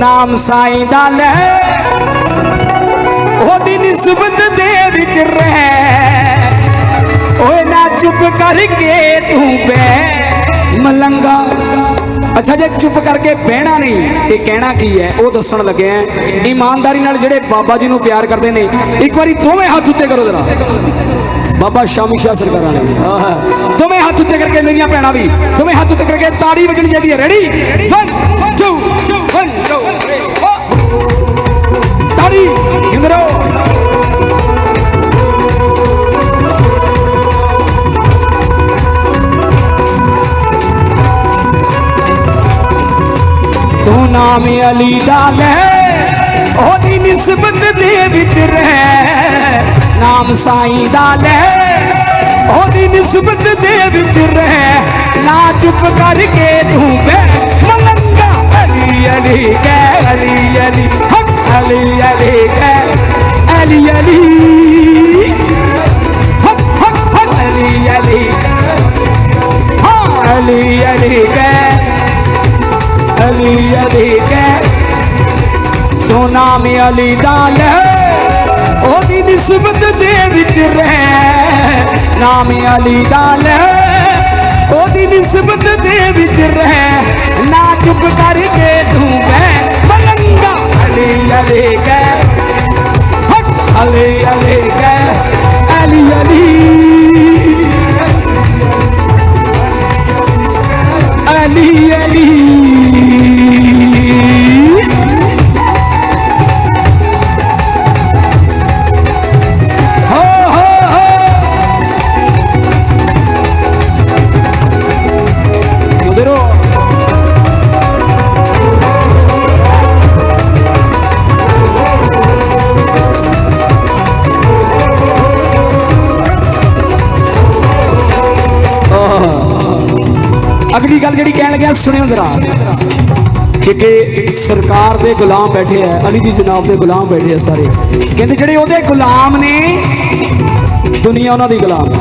ਨਾਮ ਸਾਈਂ ਦਾ ਲੈ। ਉਹਦੀ ਨਿਸਬਤ ਦੇ ਵਿੱਚ ਰਹਿ। ਓਏ ਨਾ ਚੁੱਪ ਕਰਕੇ ਤੂੰ ਬੈ ਮਲੰਗਾ। ਅੱਛਾ, ਜੇ ਚੁੱਪ ਕਰਕੇ ਬਹਿਣਾ ਨਹੀਂ ਤੇ ਕਹਿਣਾ ਕੀ ਹੈ? ਉਹ ਦੱਸਣ ਲੱਗਿਆ ਇਮਾਨਦਾਰੀ ਨਾਲ ਜਿਹੜੇ ਬਾਬਾ ਜੀ ਨੂੰ ਪਿਆਰ ਕਰਦੇ ਨੇ, ਇੱਕ ਵਾਰੀ ਦੋਵੇਂ ਹੱਥ ਉੱਤੇ ਕਰੋ ਜਰਾ। ਬਾਬਾ ਸ਼ਾਮੀ ਸ਼ਾਹ ਸਰਕਾਰਾਂ ਨੇ। ਦੋਵੇਂ ਹੱਥ ਉੱਤੇ ਕਰਕੇ ਮੇਰੀਆਂ ਭੈਣਾਂ ਵੀ, ਦੋਵੇਂ ਹੱਥ ਉੱਤੇ ਕਰਕੇ ਤਾੜੀ ਵੱਜਣੀ ਚਾਹੀਦੀ ਹੈ। ਰੈਡੀ 1 ਨਾਮ ਅਲੀ ਦਾ ਲੈ ਉਹਦੀ ਨਿਸਬਤ ਦੇ ਵਿੱਚ ਰਹਿ ਨਾਮ ਸਾਈਂ ਦਾ ਲੈ ਉਹਦੀ ਨਿਸਬਤ ਦੇ ਵਿੱਚ ਰਹਿ ਨਾ ਚੁੱਪ ਕਰਕੇ ਤੂੰ ਬੈ ਮਲੰਗਾ ਅਲੀ ਅਲੀ ਕਹਿ ਅਲੀ ਅਲੀ ਹਕ ਅਲੀ ਅਲੀ ਕਹਿ ਅਲੀ ਅਲੀ ਹਕ ਹਕ ਹਕ ਅਲੀ ਅਲੀ ਹਾਂ ਅਲੀ ਅਲੀ ਕਹਿ ਅਲੀ ਅਲੀ ਕਹਿ ਤੂੰ ਨਾਮ ਅਲੀ ਦਾ ਲੈ। ਉਹਦੀ ਨਿਸਬਤ ਦੇ ਵਿੱਚ ਰਹਿ। ਨਾਮ ਅਲੀ ਦਾ ਲੈ। ਉਹਦੀ ਨਿਸਬਤ ਦੇ ਵਿੱਚ ਰਹਿ। ਨਾ ਚੁੱਪ ਕਰਕੇ ਤੂੰ ਬੈ ਮਲੰਗਾ ਅਲੀ ਅਲੀ ਕਹਿ। ਹਕ ਅਲੀ ਅਲੀ ਕਹਿ। ਕਹਿਣ ਲੱਗਿਆ, ਸੁਣਿਓ ਜ਼ਰਾ। ਕਿ ਸਰਕਾਰ ਦੇ ਗੁਲਾਮ ਬੈਠੇ ਆ, ਅਲੀ ਦੀ ਜਨਾਬ ਦੇ ਗੁਲਾਮ ਬੈਠੇ ਆ ਸਾਰੇ। ਕਹਿੰਦੇ ਜਿਹੜੇ ਉਹਦੇ ਗੁਲਾਮ ਨੇ, ਦੁਨੀਆ ਉਹਨਾਂ ਦੀ ਗੁਲਾਮ ਹੈ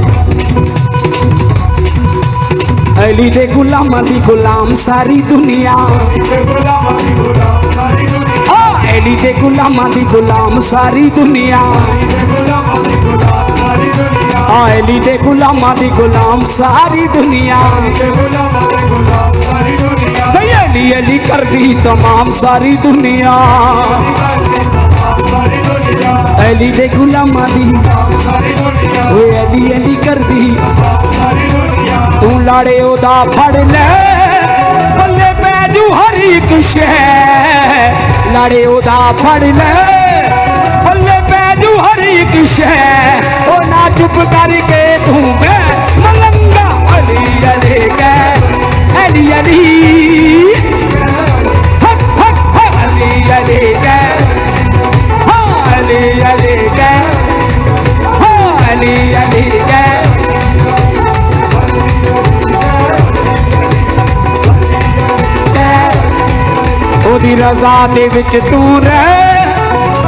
ਅਲੀ ਦੇ ਗੁਲਾਮਾਂ ਦੀ ਗੁਲਾਮ ਸਾਰੀ ਦੁਨੀਆ। ਅਲੀ ਦੇ ਗੁਲਾਮਾਂ ਦੀ ਗੁਲਾਮ ਸਾਰੀ ਦੁਨੀਆ। ਆ ਦੇ ਗੁਲਾਮਾਂ ਦੀ ਗੁਲਾਮ ਸਾਰੀ ਦੁਨੀਆ। ਅਲੀ ਅਲੀ ਕਰਦੀ ਤਮਾਮ ਸਾਰੀ ਦੁਨੀਆ। ਅਲੀ ਦੇ ਗੁਲਾਮਾਂ ਦੀ ਓਏ ਅਲੀ ਅਲੀ ਕਰਦੀ। ਤੂੰ ਲਾੜੇ ਉਹਦਾ ਫੜ ਲੈ। ਬੱਲੇ ਪੈ ਜੂ ਹਰ ਇੱਕ ਸ਼ੈ ਲਾੜੇ ਉਹਦਾ ਫੜ ਲੈ। ਬੱਲੇ ਪੈ ਜੂ ਹਰ ਇੱਕ ਸ਼ੈ ਉਹ ਨਾ ਚੁੱਪ ਕਰਕੇ ਤੂੰ ਬੈ ਮਲੰਗਾ ਅਲੀ ਅਲੀ ਕਹਿ। ਅਲੀ ਅਲੀ। ਉਹਦੀ ਰਜ਼ਾ ਦੇ ਵਿੱਚ ਤੂੰ ਰਹਿ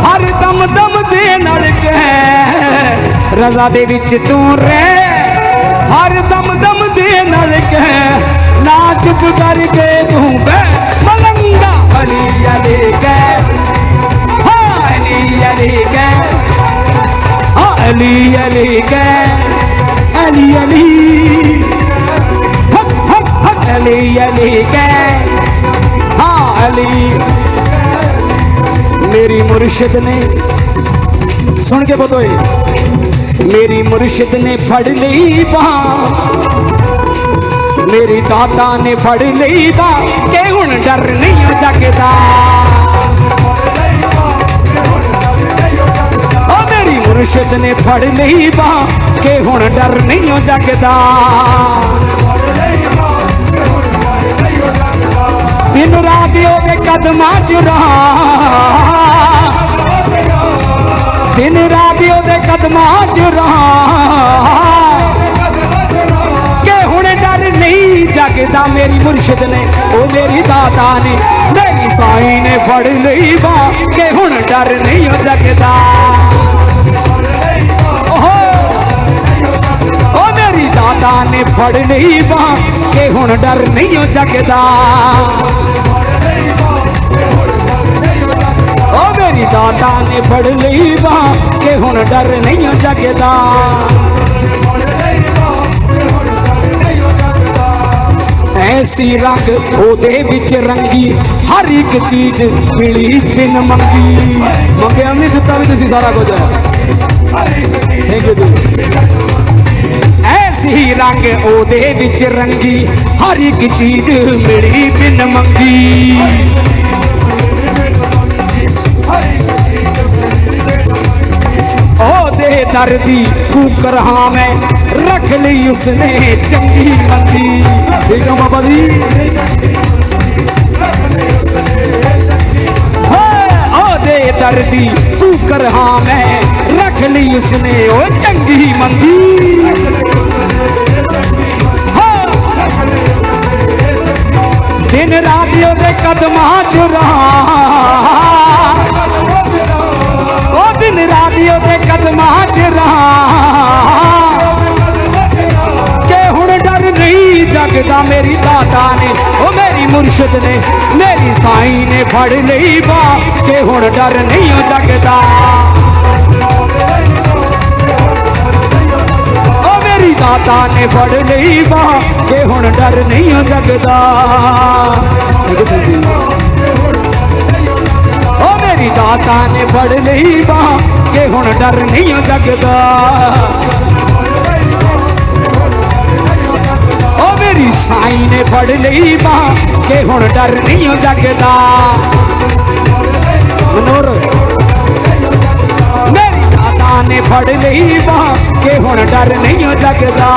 ਹਰ ਦਮ ਦਮ ਦੇ ਨਾਲ ਕਹਿ, ਰਜ਼ਾ ਦੇ ਵਿੱਚ ਤੂੰ ਰਹਿ ਹਰ ਦਮ ਦਮ ਦੇ ਨਾਲ ਕਹਿ, ਨਾ ਚੁੱਪ ਕਰਕੇ ਤੂੰ ਬੈ ਮਲੰਗਾ ਅਲੀ ਅਲੀ ਕਹਿ ਹਾਂ ਅਲੀ ਅਲੀ ਕਹਿ ਹਾਂ ਅਲੀ ਅਲੀ ਕਹਿ ਅਲੀ ਅਲੀ ਹਕ ਹਕ ਅਲੀ ਅਲੀ ਕਹਿ ਹਾਂ ਅਲੀ। ਮੇਰੀ ਮੁਰਸ਼ਿਦ ਨੇ, ਸੁਣ ਕੇ ਬਤੋਏ ਮੇਰੀ ਮੁਰਸ਼ਿਦ ਨੇ ਫੜ ਲਈ ਬਾਹ ਮੇਰੀ ਦਾਤਾ ਨੇ ਫੜ ਲਈ ਬਾਹ ਕਿ ਹੁਣ ਡਰ ਨਹੀਂ ਜਗਦਾ। ਓ ਮੇਰੀ ਮੁਰਸ਼ਿਦ ਨੇ ਫੜ ਲਈ ਬਾਹ ਕਿ ਹੁਣ ਡਰ ਦਿਨ ਰਾਤ ਉਹਦੇ ਕਦਮਾਂ ਚ ਰਹਾ। ਦਿਨ ਰਾਤ ਉਹਦੇ ਕਦਮਾਂ ਚ ਰਹਾ। ਕਿ ਹੁਣ ਡਰ ਨਹੀਂ ਜਗਦਾ ਮੇਰੀ ਮੁਰਸ਼ਿਦ ਨੇ, ਉਹ ਮੇਰੀ ਦਾਤਾ ਨੇ। ਮੇਰੀ ਸਾਈਂ ਨੇ ਫੜ ਲਈ ਬਾ ਕਿ ਹੁਣ ਡਰ ਨਹੀਂ ਉਹ ਜਗਦਾ। ਉਹ ਮੇਰੀ ਦਾਤਾ ਨੇ ਫੜ ਲਈ ਬਾ ਕਿ ਹੁਣ ਡਰ ਨਹੀਂ ਉਹ ਜਗਦਾ। ਫੜ ਲਈ ਬਾਹ ਕਿ ਹੁਣ ਡਰ ਨਹੀਂ ਜਗਦਾ। ਐਸੀ ਰੰਗ ਉਹਦੇ ਵਿੱਚ ਰੰਗੀ, ਹਰ ਇੱਕ ਚੀਜ਼ ਮਿਲੀ ਬਿਨ ਮੰਗੀ। ਮੰਗਿਆ ਨਹੀਂ ਦਿੱਤਾ ਵੀ ਤੁਸੀਂ ਸਾਰਾ ਕੁਝ। ਥੈਂਕ ਯੂ ਐਸੀ ਰੰਗ ਉਹਦੇ ਵਿੱਚ ਰੰਗੀ, ਹਰ ਇੱਕ ਚੀਜ਼ ਮਿਲੀ ਬਿਨ ਮੰਗੀ। ਉਹਦੇ ਦਰਦੀ ਕੂਕਰ ਹਾਂ ਮੈਂ ਰੱਖ ਲਈ ਉਸਨੇ ਚੰਗੀ ਮੰਦੀ। ਠੀਕ ਆ ਬਾਬਾ ਜੀ? ਹਾਂ, ਉਹਦੇ ਦਰਦੀ ਕੂਕਰ ਹਾਂ ਮੈਂ ਰੱਖ ਲਈ ਉਸਨੇ ਉਹ ਚੰਗੀ ਮੰਦੀ। ਦਿਨ ਰਾਤ ਉਹਦੇ ਕਦਮਾਂ ਚ ਰਹਾ ਮੇਰੀ ਦਾਤਾ ਨੇ, ਉਹ ਮੇਰੀ ਮੁਰਸ਼ਿਦ ਨੇ, ਮੇਰੀ ਸਾਈਂ ਨੇ ਫੜ ਲਈ ਬਾ, ਕਿ ਹੁਣ ਡਰ ਨਹੀਂ ਓ ਜਗਦਾ ਉਹ ਮੇਰੀ ਦਾਤਾ ਨੇ ਫੜ ਲਈ ਬਾ, ਕਿ ਹੁਣ ਡਰ ਨਹੀਂ ਓ ਜਗਦਾ ਦੇਖੋ ਮੇਰੀ ਦਾਤਾ ਨੇ ਫੜ ਲਈ ਬਾਹ ਕਿ ਹੁਣ ਡਰ ਨਹੀਂ ਓ ਜਗਦਾ ਓ ਮੇਰੀ ਨੇ ਫੜ ਲਈ ਬਾਹ ਕਿ ਹੁਣ ਡਰ ਨਹੀਂ ਜਗਦਾ। ਮਨੋਰ, ਮੇਰੀ ਦਾਦਾ ਨੇ ਫੜ ਲਈ ਬਾਹ ਕਿ ਹੁਣ ਡਰ ਨਹੀਂ ਜਗਦਾ।